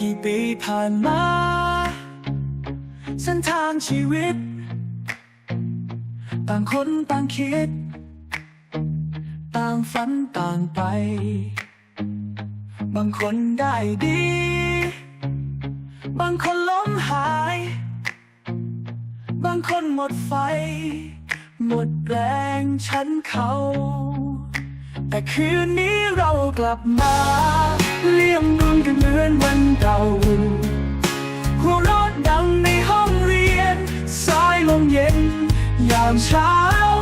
กี่ปีผ่านมาเส้นทางชีวิต ต่างคนต่างคิด ต่างฝันต่างไป บางคนได้ดี บางคนล้มหาย บางคนหมดไฟ หมดแรงฉันเขา แต่คืนนี้เรากลับมาเลี่ย เก่าหัวเรอดดังในห้องเรียน สายลมเย็น ยามเช้า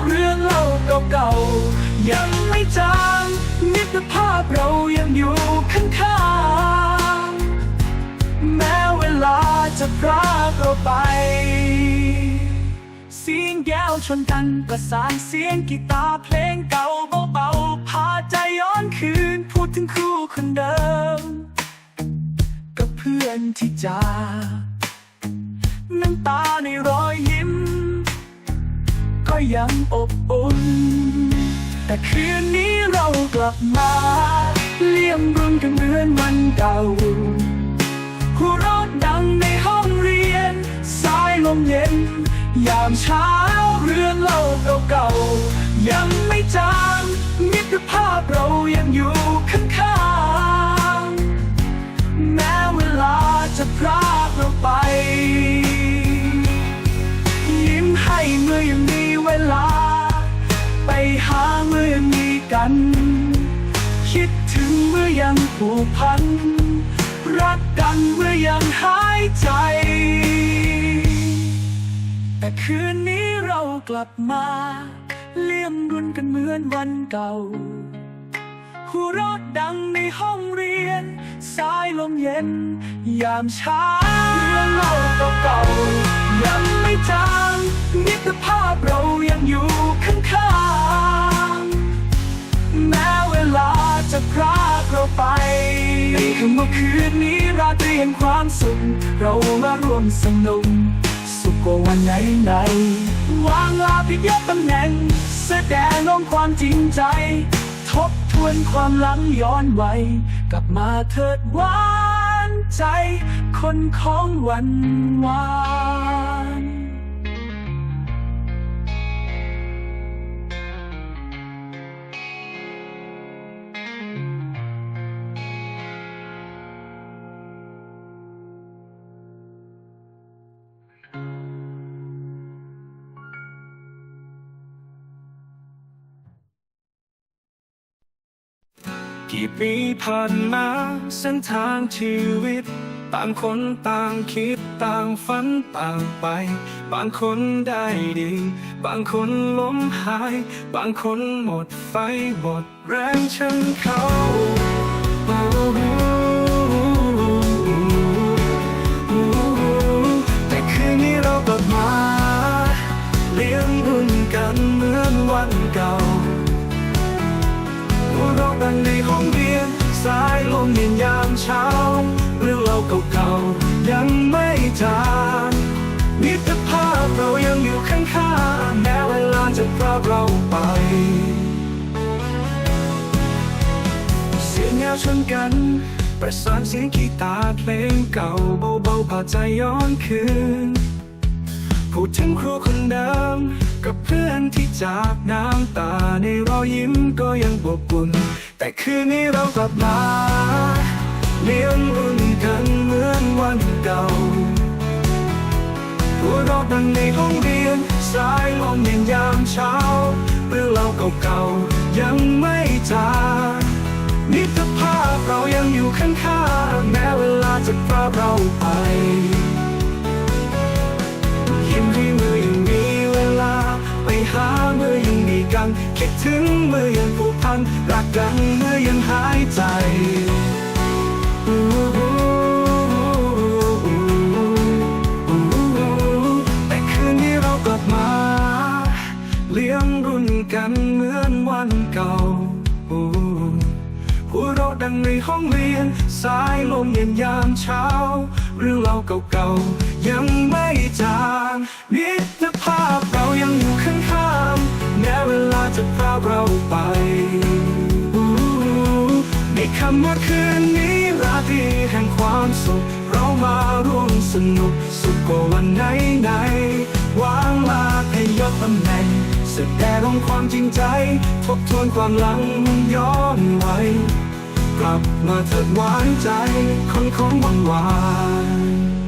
เรื่องเล่าเก่าๆยังไม่จางมิตรภาพเรายังอยู่ข้างๆแม้เวลาจะพรากเราไปเสียงแก้วชนกันประสานเสียงกีตาร์เพลงเก่าเบาๆพาใจย้อนคืน พูดถึงครูคนเดิม พื่อนที่จากน้ำตาในรอยยิ้ม ก็ยังอบอุ่น แต่คืนนี้เรากลับมาเลี่ยมรุ่นกันเหมือนวันเก่าหัวเรอดดังในห้องเรียน สายลมเย็น ยามเช้าเรืองเล่าเก่าๆยังไม่จางมิตรภาพเรายังอยู่ กัน คิดถึงเมื่อยังผูกพัน รักกันเมื่อยังหายใจ แต่คืนนี้เรากลับมาเลี่ยมรุนกันเหมือนวันเก่าหัวเรอดดังในห้องเรียน สายลมเย็น ยามเช้าเรื่องเล่าเก่าๆยังไม่จางมิตรภาพเรายังอยู่ข้างๆ แม้เวลาจะพรากเราไปในคืนเมื่อคืนนี้ราตรีแห่งความสุข เรามาร่วมสนุกสุขกว่าวันไหนไหนวางลาพิยตำแหน่ง แสดงลงความจริงใจ ทบทวนความหลังย้อนไว้กลับมาเถิดหวานใจ คนของวันวาน กี่ปีผ่านมาเส้นทางชีวิต ต่างคนต่างคิดต่างฝันต่างไป บางคนได้ดี บางคนล้มหาย บางคนหมดไฟหมดแรงฉันเขา เราะกันในห้องเรียน สายลมเย็นยามเช้า เรื่องเราเก่าๆยังไม่จางมิตรภาพเรายังอยู่ข้างๆแม้เวลาจะพรากเราไป เสียงแนวชนกัน ประสานเสียงกีตาร์เพลงเก่าเบาๆพาใจย้อนคืนพูดถึงครูคนเดิมกับเพื่อนที่จากน้ำตาในรอยยิ้มก็ยังอบอุ่น แต่คืนนี้เรากลับมาเลี้ยงรุ่นกันเหมือนวันเก่าหัวเราะดังในห้องเรียน สายลมเย็นยามเช้าเรื่องเราเก่าๆยังไม่จางมิตภาพเรายังอยู่ข้างๆแม้เวลาจะพาเราไป รักกันเมื่อยังหายใจแต่คืนนี้เรากลับมา เลี้ยงรุ่นกันเหมือนวันเก่าหัวเราะดังในห้องเรียน สายลมเย็นยามเช้า เรื่องเราเก่าๆ ยังไม่จางมิตรภาพเรายังอยู่ข้างๆแม้เวลาจะพาเราไป คำว่าคืนนี้ราตรีแห่งความสุข เรามาร่วมสนุก สุขกว่าวันไหนไหนวางลาให้ยศตำแหน่งแสดงลงความจริงใจ ทบทวนความหลังย้อนไว้กลับมาเถิดหวานใจคนของหวานหวาน